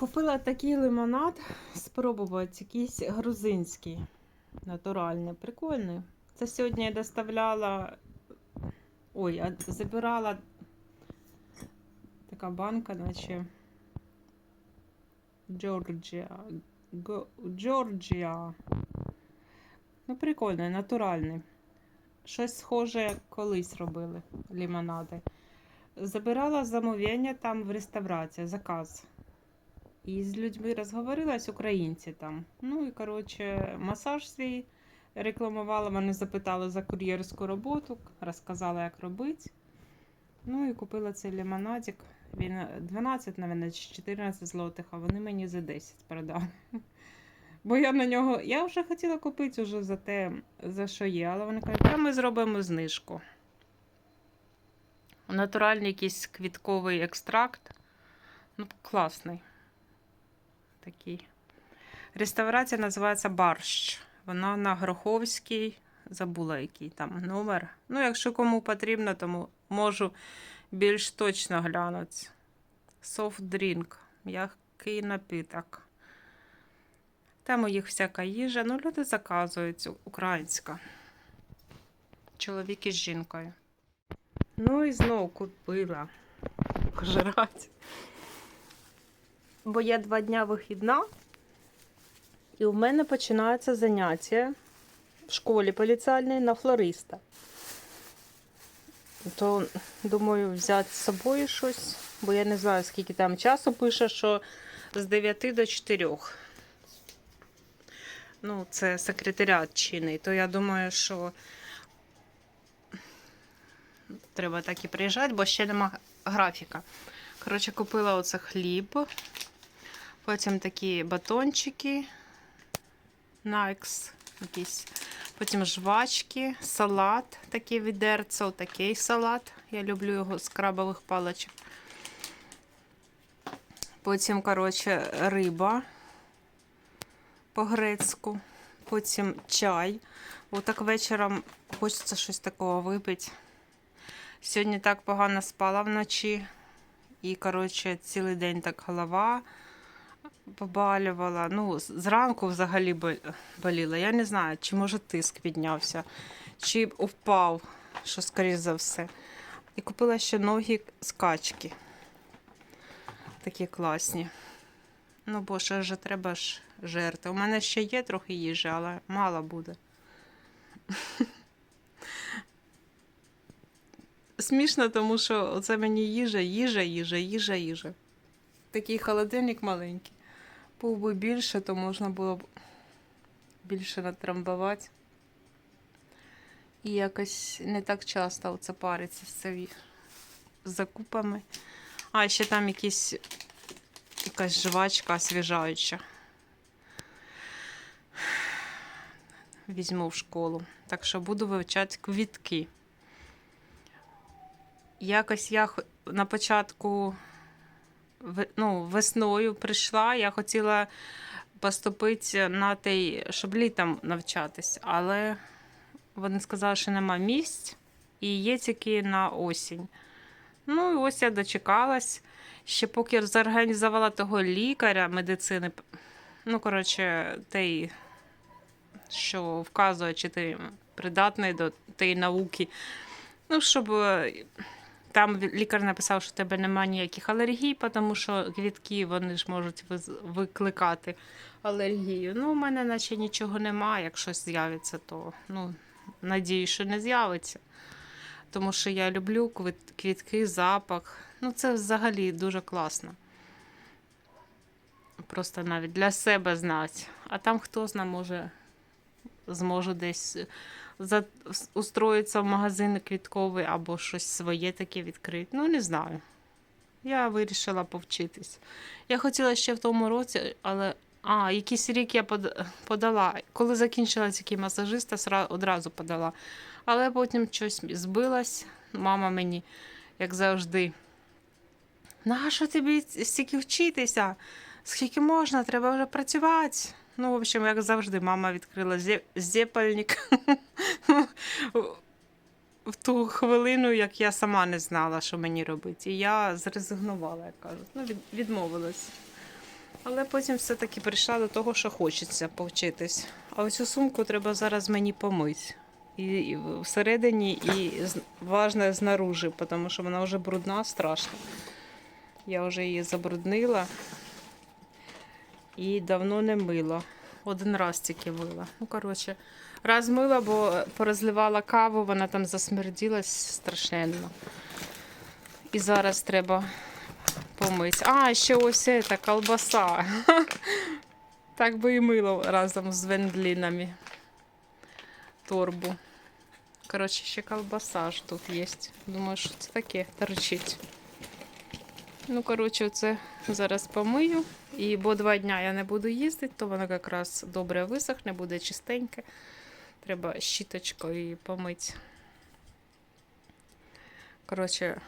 Купила такий лимонад, спробувати якийсь грузинський, натуральний, прикольний. Це сьогодні я доставляла. Ой, а забирала така банка, наче Джорджія. Джорджія. Ну, прикольний, натуральний. Щось схоже, колись робили лимонади. Забирала замовлення там в реставрації, заказ. І з людьми розговорилась, українці там. Ну і коротше, масаж свій рекламувала. Вони запитали за кур'єрську роботу, розказала, як робити. Ну і купила цей лимонадик. Він 12, мабуть, чи 14 злотих, а вони мені за 10 продали. Бо я на нього. Я вже хотіла купити уже за те, за що є, але вони кажуть, а ми зробимо знижку. Натуральний якийсь квітковий екстракт. Ну, класний такий. Реставрація називається Барщ. Вона на Гроховській. Забула, який там номер. Ну, якщо кому потрібно, то можу більш точно глянути. Soft drink. М'який напиток. Там у їх всяка їжа. Ну, люди заказують українська. Чоловік із жінкою. Ну і знову купила пожирати. Бо я два дня вихідна, і у мене починається заняття в школі поліціальній на флориста. То думаю, взяти з собою щось, бо я не знаю, скільки там часу пише, що з 9 до 4. Ну, це секретаріат чинний, то я думаю, що треба так і приїжджати, бо ще нема графіка. Коротше, купила оце хліб, потім такі батончики, Найкс якісь. Потім жвачки, салат, такий відерце, отакий салат. Я люблю його з крабових паличок. Потім, коротше, риба по-грецьку. Потім чай. Отак вечором хочеться щось такого випити. Сьогодні так погано спала вночі. І, коротше, цілий день так голова побалювала. Ну, зранку взагалі боліла. Я не знаю, чи може тиск піднявся, чи впав, що скоріш за все. І купила ще ноги з качки. Такі класні. Ну, бо ще вже треба ж жерти. У мене ще є трохи їжі, але мало буде. Смішно, тому що оце мені їжа, їжа, їжа, їжа, їжа. Такий холодильник маленький. Був би більше, то можна було б більше натрамбувати. І якось не так часто оце париться з цими закупами. А, ще там якісь якась жвачка освіжаюча. Візьму в школу. Так що буду вивчати квітки. Якось я на початку ну, весною прийшла, я хотіла поступити на той, щоб літом навчатись, але вони сказали, що нема місць і є тільки на осінь. Ну, і ось я дочекалась. Ще поки зорганізувала того лікаря медицини, ну, коротше, той, що вказує, чи ти придатний до тієї науки. Ну, щоб там лікар написав, що в тебе немає ніяких алергій, тому що квітки вони ж можуть викликати алергію. Ну, у мене наче нічого немає. Як щось з'явиться, то ну, надію, що не з'явиться. Тому що я люблю квітки, запах. Ну, це взагалі дуже класно. Просто навіть для себе знати. А там хто зна, може, зможу десь за... устроїтися в магазин квітковий або щось своє таке відкрити. Ну, не знаю. Я вирішила повчитись. Я хотіла ще в тому році, але. А, якийсь рік я подала. Коли закінчила тільки масажиста, одразу подала. Але потім щось збилась. Мама мені, як завжди. Нащо тобі стільки вчитися? Скільки можна, треба вже працювати. Ну, в общем, як завжди, мама відкрила зє- зєпальник в ту хвилину, як я сама не знала, що мені робити. І я зрезигнувала, як кажуть. Ну, від, відмовилась. Але потім все-таки прийшла до того, що хочеться повчитись. А ось цю сумку треба зараз мені помити. І, і всередині, і важне знаружи, тому що вона вже брудна, страшно. Я вже її забруднила і давно не мила. Один раз тільки мила. Ну, коротше, раз мила, бо порозливала каву, вона там засмерділась страшенно. І зараз треба помить. А, ще ось ця колбаса. Так би і мило разом з вендлінами. Торбу. Коротше, ще колбаса ж тут є. Думаю, що це таке торчить. Ну, коротше, це зараз помию. І бо два дня я не буду їздити, то воно якраз добре висохне, буде чистеньке. Треба щіточкою помити. Коротше,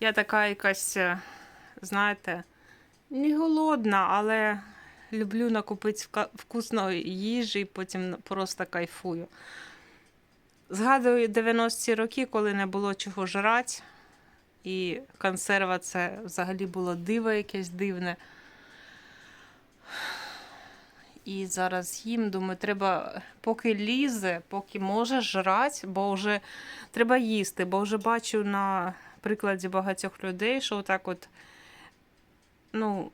я така якась, е, знаєте, не голодна, але люблю накупити вкусної їжі і потім просто кайфую. Згадую 90-ті роки, коли не було чого жрати, і консерва це взагалі було диво якесь дивне. І зараз їм, думаю, треба, поки лізе, поки може жрати, бо вже треба їсти, бо вже бачу на прикладі багатьох людей, що отак от, ну,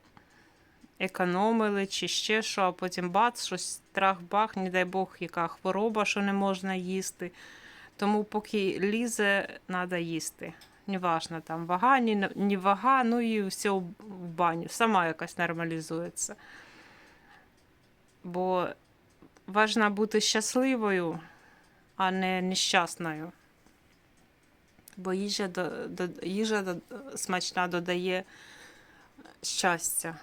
економили чи ще що, а потім бац, щось трах-бах, не дай Бог, яка хвороба, що не можна їсти. Тому поки лізе, треба їсти. Неважно, там вага, ні, ні вага, ну і все в баню. Сама якась нормалізується. Бо важливо бути щасливою, а не нещасною. Бо їжа, до, до, їжа до, смачна додає щастя.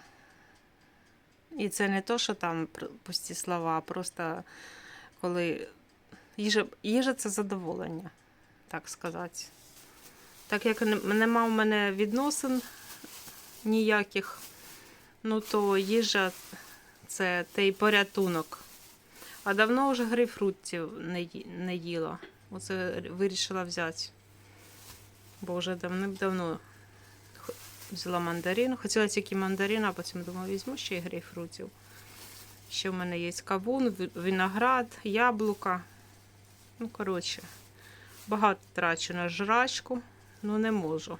І це не то, що там пусті слова, а просто коли їжа, їжа це задоволення, так сказати. Так як нема в мене відносин ніяких, ну то їжа це той порятунок. А давно вже грейпфрутів не, їла. Оце вирішила взяти. Бо вже давним-давно взяла мандарин. Хотіла тільки мандарин, а потім думала, візьму ще й грейпфрутів. Ще в мене є кавун, виноград, яблука. Ну, коротше, багато трачу на жрачку, ну не можу.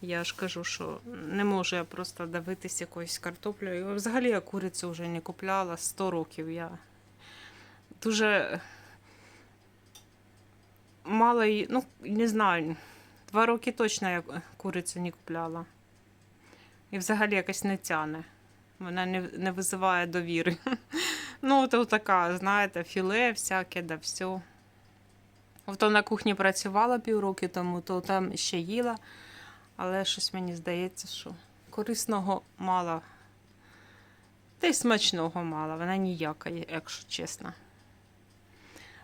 Я ж кажу, що не можу я просто давитись якоюсь картоплею. Взагалі я курицю вже не купляла 100 років. Я дуже мало її, ну, не знаю, два роки точно я курицю не купляла. І взагалі якось не тяне. Вона не, не визиває довіри. Ну, то така, знаєте, філе всяке, да все. То на кухні працювала півроки тому, то там ще їла. Але щось мені здається, що корисного мало. Та й смачного мало. Вона ніяка, якщо чесно.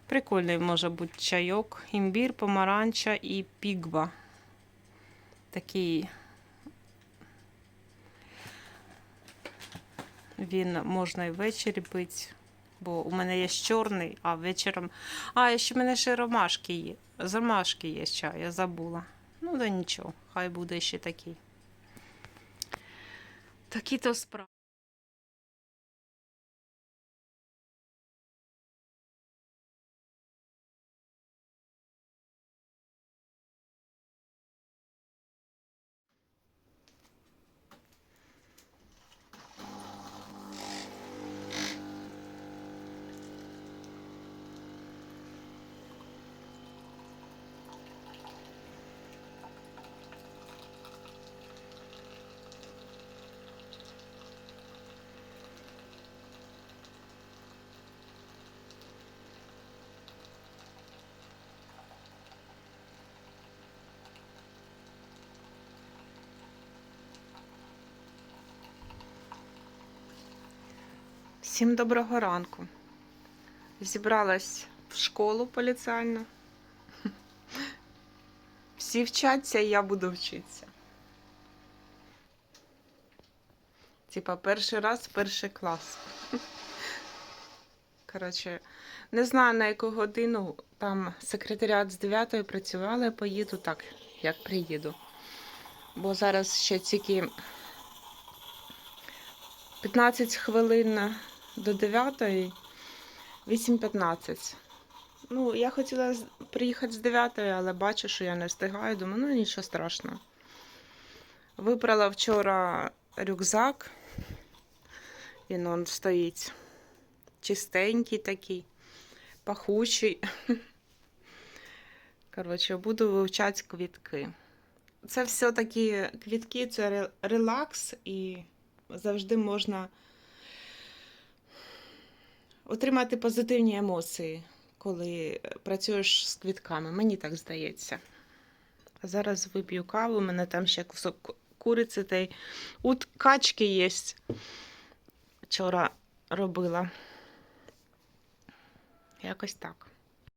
Прикольний може бути чайок, імбір, помаранча і пігба. Такий. Він можна і ввечері пити, бо у мене є чорний, а вечором. А, ще в мене ще ромашки є. З ромашки є чай, я забула. Ну, да нічого, хай буде ще такий. Такі то справи. Всім доброго ранку. Зібралась в школу поліціальну. Всі вчаться, і я буду вчитися. Типа, перший раз, перший клас. Коротше, не знаю на яку годину там секретаріат з 9 працювали, поїду так, як приїду. Бо зараз ще тільки 15 хвилин до 9, 8.15. Ну, я хотіла приїхати з 9, але бачу, що я не встигаю. Думаю, ну нічого страшного. Вибрала вчора рюкзак. Він он стоїть. Чистенький такий, пахучий. Коротше, буду вивчати квітки. Це все такі квітки, це релакс, і завжди можна отримати позитивні емоції, коли працюєш з квітками. Мені так здається. А зараз вип'ю каву, у мене там ще кусок куриці та й от качки є. Вчора робила. Якось так.